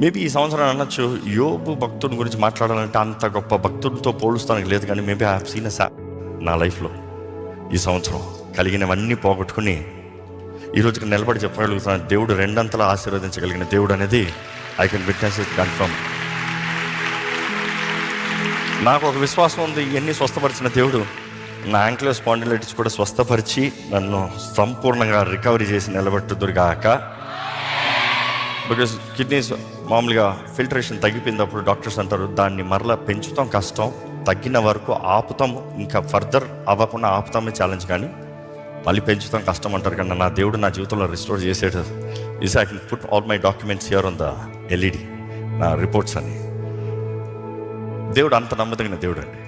Maybe ఈ సంవత్సరం అనొచ్చు యోబు భక్తుడి గురించి మాట్లాడాలంటే అంత గొప్ప భక్తుడితో పోలుస్తానికి లేదు కానీ maybe I have seen saw నా లైఫ్లో ఈ సంవత్సరం కలిగినవన్నీ పోగొట్టుకుని ఈరోజుకి నిలబడి చెప్పగలుగుతున్నాను. దేవుడు రెండంతలా ఆశీర్వదించగలిగిన దేవుడు అనేది I can witness it confirm నాకు ఒక విశ్వాసం ఉంది ఇవన్నీ స్వస్థపరిచిన దేవుడు నా యాంక్లో స్పాండిలైటిస్ కూడా స్వస్థపరిచి నన్ను సంపూర్ణంగా రికవరీ చేసి నిలబెట్టుదురుగాక. బికాస్ కిడ్నీస్ మామూలుగా ఫిల్టరేషన్ తగ్గిపోయినప్పుడు డాక్టర్స్ అంటారు దాన్ని మరలా పెంచుతాం కష్టం. తగ్గిన వరకు ఆపుతాం ఇంకా ఫర్దర్ అవ్వకుండా ఆపుతామే ఛాలెంజ్ కానీ మళ్ళీ పెంచుతాం కష్టం అంటారు కానీ నా దేవుడు నా జీవితంలో రిస్టోర్ చేసేట is I can put all my documents here on the LED నా రిపోర్ట్స్ అని దేవుడు అంత నమ్మదగిన దేవుడు అండి.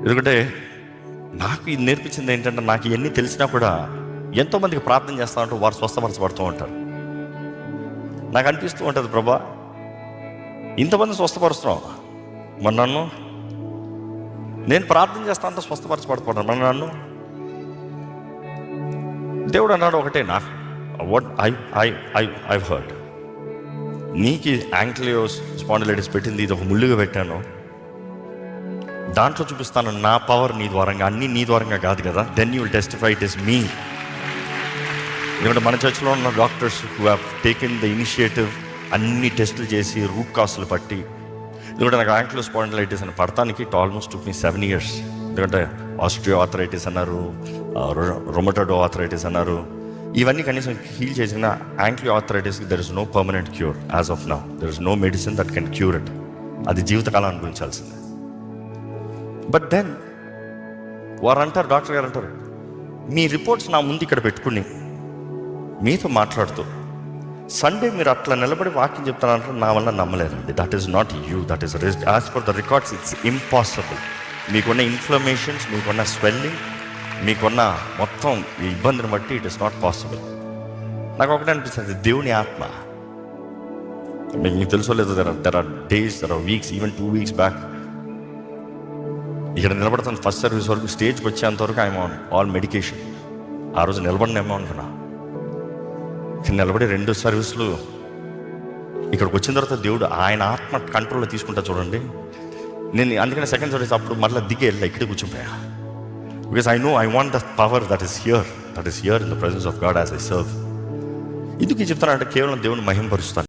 ఎందుకంటే నాకు ఇది నేర్పించింది ఏంటంటే నాకు ఇవన్నీ తెలిసినా కూడా ఎంతోమందికి ప్రార్థన చేస్తా ఉంటారు వారు స్వస్థపరచబడుతూ ఉంటారు. నాకు అనిపిస్తూ ఉంటుంది ప్రభా. ఇంతమంది స్వస్థపరుస్తున్నావు మరి నన్ను? నేను ప్రార్థన చేస్తా అంత స్వస్థపరచబడుతున్నాను మరి నన్ను? దేవుడు అన్నాడు ఒకటేనా? What I I I I heard నీకు యాంక్లియోస్ స్పాండిలైటిస్ పెట్టింది ఇది ఒక ముళ్ళుగా పెట్టాను. దాంట్లో చూపిస్తాను నా పవర్ నీ ద్వారంగా అన్నీ నీ ద్వారంగా కాదు కదా. Then you will testify it is me ఎందుకంటే మన చర్చిలో ఉన్న doctors who have taken the initiative అన్ని టెస్టులు చేసి రూట్ కాస్టులు పట్టి ఎందుకంటే నాకు యాంక్లో స్పాండలైటిస్ అని పడటానికి it almost took me seven years ఎందుకంటే ఆస్ట్రియో ఆథరైటిస్ అన్నారు రొమటోడో ఆథరైటిస్ అన్నారు. ఇవన్నీ కనీసం హీల్ చేసిన యాంక్లియో ఆథరైటిస్కి there is no permanent cure as of now there is no medicine that can cure it అది జీవితకాలం అనుభవించాల్సిందే. బట్ దెన్ వారు అంటారు డాక్టర్ గారు అంటారు మీ రిపోర్ట్స్ నా ముందు ఇక్కడ పెట్టుకుని మీతో మాట్లాడుతూ సండే మీరు అట్లా నిలబడి వాక్యం చెప్తానంటే నా వల్ల నమ్మలేరండి that is not you that is as far the records it's impossible మీకున్న ఇన్ఫ్లమేషన్స్ మీకున్న స్వెల్లింగ్ మీకున్న మొత్తం ఈ ఇబ్బందిని బట్టి ఇట్ ఇస్ నాట్ పాసిబుల్ నాకు ఒకటే అనిపిస్తుంది దేవుని ఆత్మ. మీకు మీకు తెలుసో లేదు there are there are days there are weeks even two weeks back ఇక్కడ నిలబడతాను ఫస్ట్ సర్వీస్ వరకు స్టేజ్కి వచ్చేంత వరకు ఐఎమ్ ఆన్ ఆల్ మెడికేషన్ ఆ రోజు నిలబడినేమో అనుకున్నా. ఇక్కడ నిలబడి రెండు సర్వీసులు ఇక్కడికి వచ్చిన తర్వాత దేవుడు ఆయన ఆత్మ కంట్రోల్లో తీసుకుంటా చూడండి. నేను అందుకని సెకండ్ సర్వీస్ అప్పుడు మళ్ళీ దిగి వెళ్ళా ఇక్కడే కూర్చుంపోయా because I know I want the power that is here that is here in the presence of God as I serve ఎందుకు ఈ చెప్తానంటే కేవలం దేవుని మహింపరుస్తాను